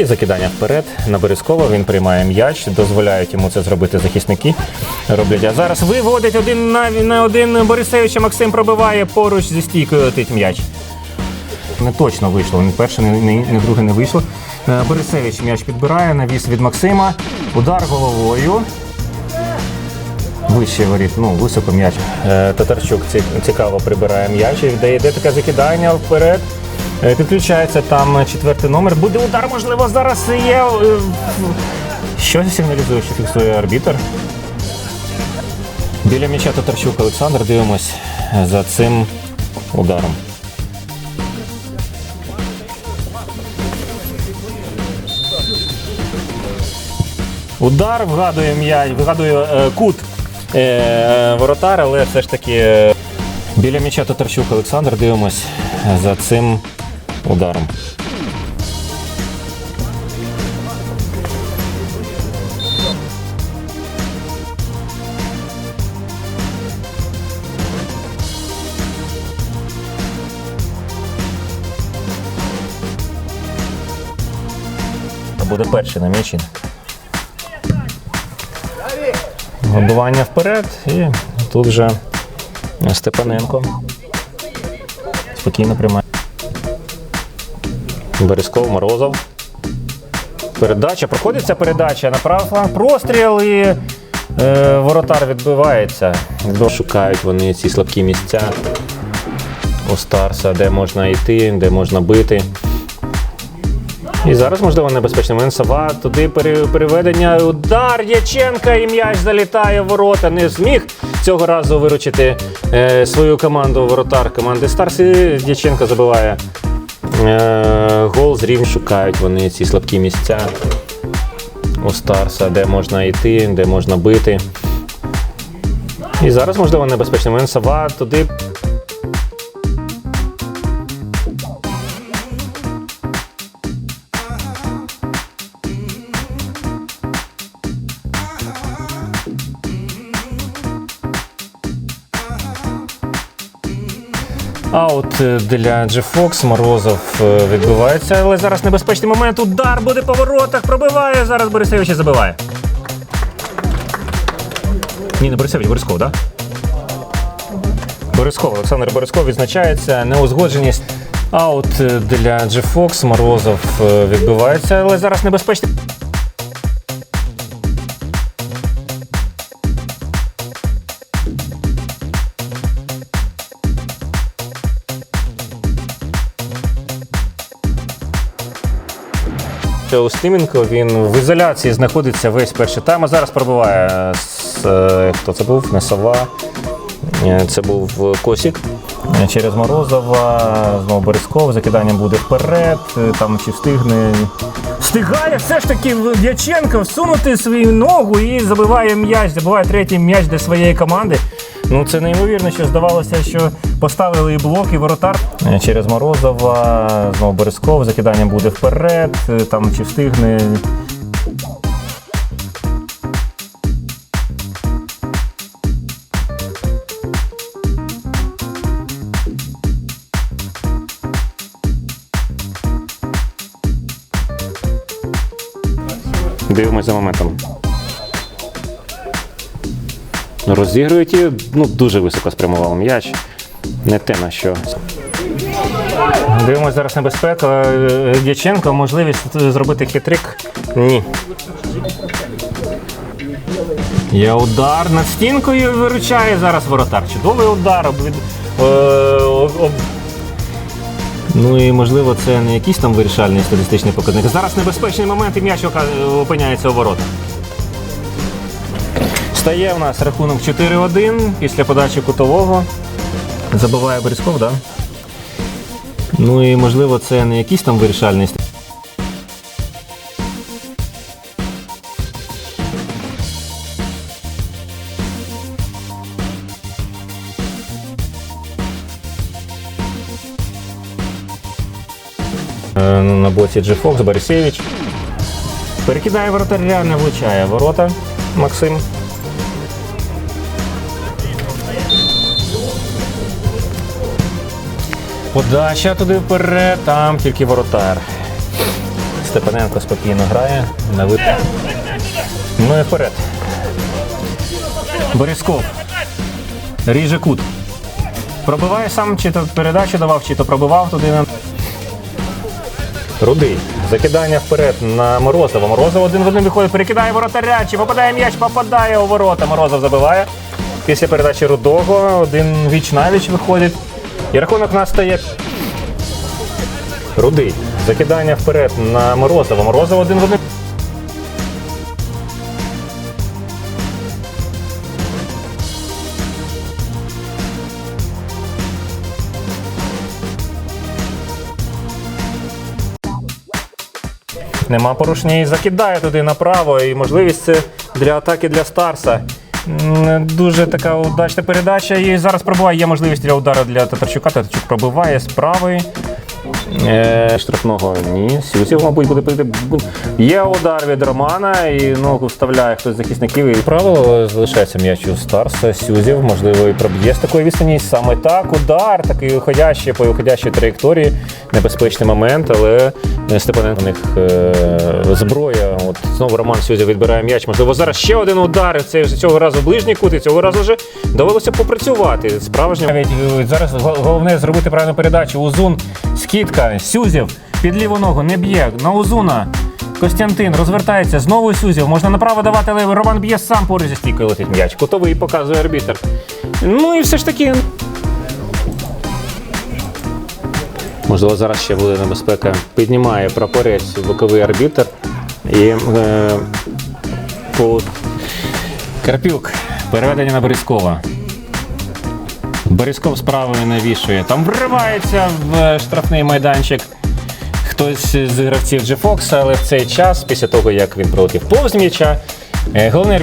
І закидання вперед на Березкова. Він приймає м'яч, дозволяють йому це зробити захисники. Роблять. А зараз виводить один на, на один Борисевич, Максим пробиває поруч зі стійкою летить м'яч. Не точно вийшло. Ні перше, ні, друге не вийшло. Е, Борисевич м'яч підбирає, навіс від Максима. Удар головою. Вище воріт, ну, високо м'яч. Е, Татарчук цікаво прибирає м'яч. і Йде, йде таке закидання вперед. Е, Підключається там четвертий номер. Буде удар, можливо, зараз є. е, Що сигналізує, що фіксує арбітр? Біля м'яча Татарчук Олександр. Дивимось за цим ударом. Удар вгадує м'яч, вгадує е, кут воротар, але все ж таки біля м'яча Татарчук Олександр. Дивимось за цим ударом. Буде перший на м'ячі. Вибивання вперед і тут вже Степаненко. Спокійно приймає. Березков, Морозов. Передача. Проходить ця передача на правий. Простріл і е, воротар відбивається. Шукають вони ці слабкі місця у Старса, де можна йти, де можна бити. І зараз, можливо, небезпечний момент. Сава туди переведення. Удар Яченка і м'яч залітає в ворота. Не зміг цього разу виручити е, свою команду воротар команди Старс. І Дяченко забиває гол. З шукають вони ці слабкі місця у Старса, де можна йти, де можна бити. І зараз, можливо, небезпечний момент. Сава туди Аут е, для Джефокс. Морозов е, відбувається, але зараз небезпечний момент. Удар буде по воротах, пробиває. Зараз Борисевич і забиває. Ні, не Борисевич, Борисков, так? Да? Борисков, Олександр Борисков відзначається. Неузгодженість. Аут е, для Джефокс. Морозов відбувається, але зараз небезпечний. Устименко, він в ізоляції знаходиться весь перший тайм. А зараз пробиває з, е, хто це був? Не сова. Е, Це був Косік. Е, Через Морозова, знову Борисков, закидання буде вперед, там чи встигне. Встигає все ж таки Дяченко всунути свою ногу і забиває м'яч, забиває третій м'яч для своєї команди. Ну це неймовірно, що здавалося, що поставили і блок, і воротар. Е, Через Морозова, знову Борисков, закидання буде вперед, е, там чи встигне. Дивимось за моментом. Розігрують і ну, дуже високо спрямував м'яч. Не те на що. Дивимось зараз небезпека. Е, Дяченко, можливість зробити хитрик. Ні. Є удар над стінкою виручає зараз воротар. Чудовий удар. об- е, об- Ну і можливо це не якийсь там вирішальний статистичний показник. Зараз небезпечний момент і м'яч опиняється у воротах. Стає в нас рахунок 4-1 після подачі кутового. Забиває Борисков, так? Да? Ну і можливо це не якийсь там вирішальний Е, На боці Джефокс, Борисевич. Перекидає воротаря, не влучає ворота Максим. Подача туди вперед, там тільки воротар. Степаненко спокійно грає на вид. Ну і вперед. Борисков. Ріже кут. Пробиває сам, чи то передачу давав, чи то пробивав туди. Рудий. Закидання вперед на Морозова. Морозов один в один виходить, перекидає воротаря, чи попадає м'яч, попадає у ворота. Морозов забиває. Після передачі Рудого один віч навіч виходить. І рахунок у нас стає Рудий. Закидання вперед на Морозова. Морозов один в. Нема порушення і закидає туди направо. І можливість це для атаки для Старса. Дуже така удачна передача. І зараз пробуває. Є можливість для удару для Татарчука. Татарчук пробиває з правої. Е, штрафного ні. Сюзів, мабуть, буде пити. Є удар від Романа і ну, вставляє хтось з захисників. І правило залишається м'яч у Старса. Сюзів, можливо, і проб'є з такої відстані. Саме так, удар, такий уходящий по виходящій траєкторії. Небезпечний момент, але е, Степаненко у них е, зброя. От знову Роман Сюзів відбирає м'яч. Можливо, зараз ще один удар. Це цього разу ближній кут, і цього разу вже довелося попрацювати. Справжньо навіть е, зараз головне зробити правильну передачу. Узун, скидка, Сюзів під ліву ногу не б'є. На Узуна. Костянтин розвертається, знову Сюзів. Можна направо давати, але Роман б'є сам поруч зі стійкою летить м'яч. Кутовий показує арбітер. Ну і все ж таки. Можливо, зараз ще буде небезпека. Піднімає прапорець боковий арбітр. І е, по... Карпюк. Переведення на Борискова. Борисков з правою навішує. Там вривається в штрафний майданчик. Хтось з гравців G-Fox, але в цей час, після того, як він пролетів повз м'яча, е, головний